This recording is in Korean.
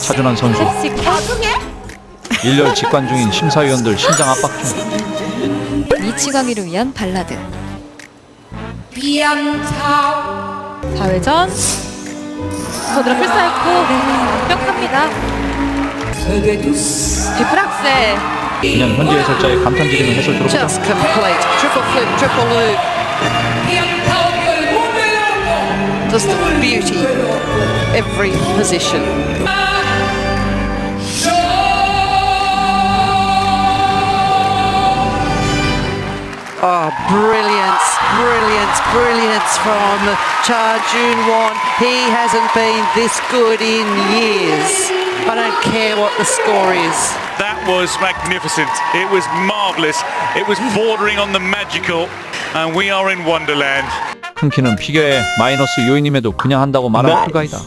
차준환 선수. 일렬 직관 중인 심사위원들 심장 압박 중. 이치광이를 위한 발라드. 4회전. 손으로 풀싸였고 완벽합니다. 디프락셀 그냥 현지 해설자의 감탄 지르는 해설 들어보자 Just complete. Triple flip, triple loop. Just the beauty. Every position. Oh, brilliance, brilliance, brilliance from Cha Jun Won. He hasn't been this good in years. I don't care what the score is. That was magnificent. It was marvellous. It was bordering on the magical. And we are in Wonderland. 큰 키는 피겨의 마이너스 요인임에도 그냥 한다고 말할 Nice. 불가이다